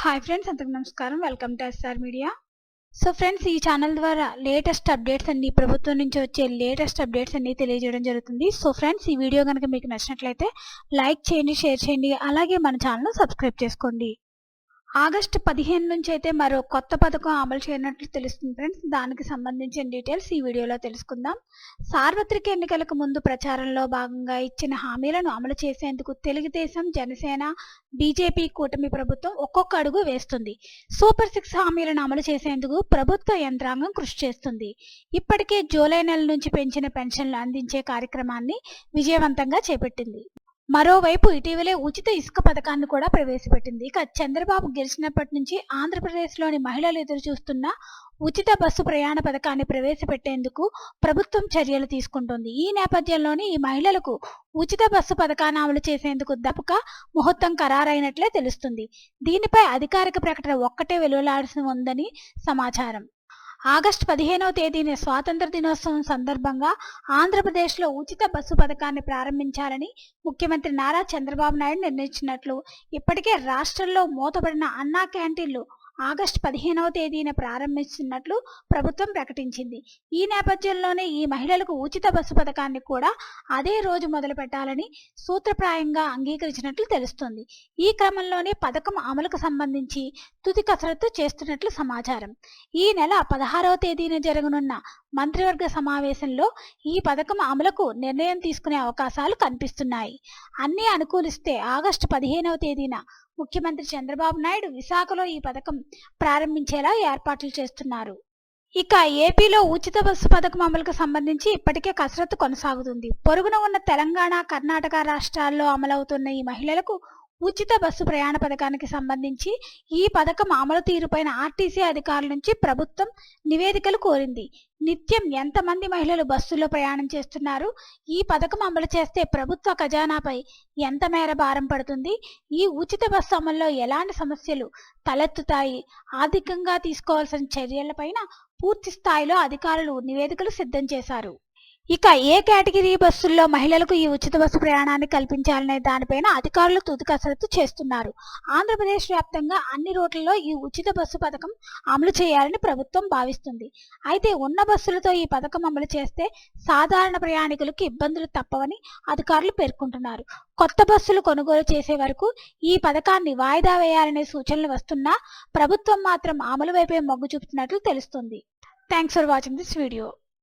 Hi friends అందరికి నమస్కారం. Welcome to SR media so friends ఈ ఛానల్ ద్వారా లేటెస్ట్ అప్డేట్స్ అన్ని ప్రభుత్వం నుంచి వచ్చే లేటెస్ట్ అప్డేట్స్ అన్ని తెలియజేయడం జరుగుతుంది. సో ఫ్రెండ్స్ ఈ వీడియో కనుక మీకు నచ్చినట్లయితే లైక్ చేయండి షేర్ చేయండి అలాగే మన ఛానల్ సబ్స్క్రైబ్ చేసుకోండి. ఆగస్టు పదిహేను నుంచి అయితే మరో కొత్త పథకం అమలు చేయనట్లు తెలుస్తుంది ఫ్రెండ్స్. దానికి సంబంధించిన డీటెయిల్స్ ఈ వీడియోలో తెలుసుకుందాం. సార్వత్రిక ఎన్నికలకు ముందు ప్రచారంలో భాగంగా ఇచ్చిన హామీలను అమలు చేసేందుకు తెలుగుదేశం జనసేన బీజేపీ కూటమి ప్రభుత్వం ఒక్కొక్క అడుగు వేస్తుంది. సూపర్ సిక్స్ హామీలను అమలు చేసేందుకు ప్రభుత్వ యంత్రాంగం కృషి చేస్తుంది. ఇప్పటికే జూలై నెల నుంచి పెంచిన పెన్షన్లు అందించే కార్యక్రమాన్ని విజయవంతంగా చేపట్టింది. మరోవైపు ఇటీవలే ఉచిత ఇసుక పథకాన్ని కూడా ప్రవేశపెట్టింది. ఇక చంద్రబాబు గెలిచినప్పటి నుంచి ఆంధ్రప్రదేశ్లోని మహిళలు ఎదురు చూస్తున్న ఉచిత బస్సు ప్రయాణ పథకాన్ని ప్రవేశపెట్టేందుకు ప్రభుత్వం చర్యలు తీసుకుంటోంది. ఈ నేపథ్యంలోనే ఈ మహిళలకు ఉచిత బస్సు పథకాన్ని అమలు చేసేందుకు దపక ముహూర్తం ఖరారైనట్లే తెలుస్తుంది. దీనిపై అధికారిక ప్రకటన ఒక్కటే వెలువలాల్సి ఉందని సమాచారం. ఆగస్టు పదిహేనవ తేదీన స్వాతంత్ర దినోత్సవం సందర్భంగా ఆంధ్రప్రదేశ్లో ఉచిత బస్సు పథకాన్ని ప్రారంభించాలని ముఖ్యమంత్రి నారా చంద్రబాబు నాయుడు నిర్ణయించినట్లు ఇప్పటికే రాష్ట్రంలో మూతపడిన అన్నా క్యాంటీన్లు ఆగస్టు పదిహేనవ తేదీన ప్రారంభిస్తున్నట్లు ప్రభుత్వం ప్రకటించింది. ఈ నేపథ్యంలోనే ఈ మహిళలకు ఉచిత బస్సు పథకాన్ని కూడా అదే రోజు మొదలు పెట్టాలని సూత్రప్రాయంగా అంగీకరించినట్లు తెలుస్తోంది. ఈ క్రమంలోనే పథకం అమలుకు సంబంధించి తుది కసరత్తు చేస్తున్నట్లు సమాచారం. ఈ నెల పదహారవ తేదీన జరగనున్న మంత్రివర్గ సమావేశంలో ఈ పథకం అమలుకు నిర్ణయం తీసుకునే అవకాశాలు కనిపిస్తున్నాయి. అన్ని అనుకూలిస్తే ఆగస్టు పదిహేనవ తేదీన ముఖ్యమంత్రి చంద్రబాబు నాయుడు విశాఖలో ఈ పథకం ప్రారంభించేలా ఏర్పాట్లు చేస్తున్నారు. ఇక ఏపీలో ఉచిత బస్సు పథకం అమలుకు సంబంధించి ఇప్పటికే కసరత్తు కొనసాగుతుంది. పొరుగున ఉన్న తెలంగాణ కర్ణాటక రాష్ట్రాల్లో అమలవుతున్న ఈ మహిళలకు ఉచిత బస్సు ప్రయాణ పథకానికి సంబంధించి ఈ పథకం అమలు తీరుపైన ఆర్టీసీ అధికారుల నుంచి ప్రభుత్వం నివేదికలు కోరింది. నిత్యం ఎంతమంది మహిళలు బస్సుల్లో ప్రయాణం చేస్తున్నారు? ఈ పథకం అమలు చేస్తే ప్రభుత్వ ఖజానాపై ఎంత మేర భారం పడుతుంది? ఈ ఉచిత బస్సు అమల్లో ఎలాంటి సమస్యలు తలెత్తుతాయి? ఆర్థికంగా తీసుకోవాల్సిన చర్యలపైన పూర్తి స్థాయిలో అధికారులు నివేదికలు సిద్ధం చేశారు. ఇక ఏ కేటగిరీ బస్సుల్లో మహిళలకు ఈ ఉచిత బస్సు ప్రయాణాన్ని కల్పించాలనే దానిపైన అధికారులు తుది కసరత్తు చేస్తున్నారు. ఆంధ్రప్రదేశ్ వ్యాప్తంగా అన్ని రోడ్లలో ఈ ఉచిత బస్సు పథకం అమలు చేయాలని ప్రభుత్వం భావిస్తుంది. అయితే ఉన్న బస్సులతో ఈ పథకం అమలు చేస్తే సాధారణ ప్రయాణికులకు ఇబ్బందులు తప్పవని అధికారులు పేర్కొంటున్నారు. కొత్త బస్సులు కొనుగోలు చేసే వరకు ఈ పథకాన్ని వాయిదా వేయాలనే సూచనలు వస్తున్నా ప్రభుత్వం మాత్రం అమలు వైపే మొగ్గు చూపుతున్నట్లు తెలుస్తుంది. Thanks for watching this video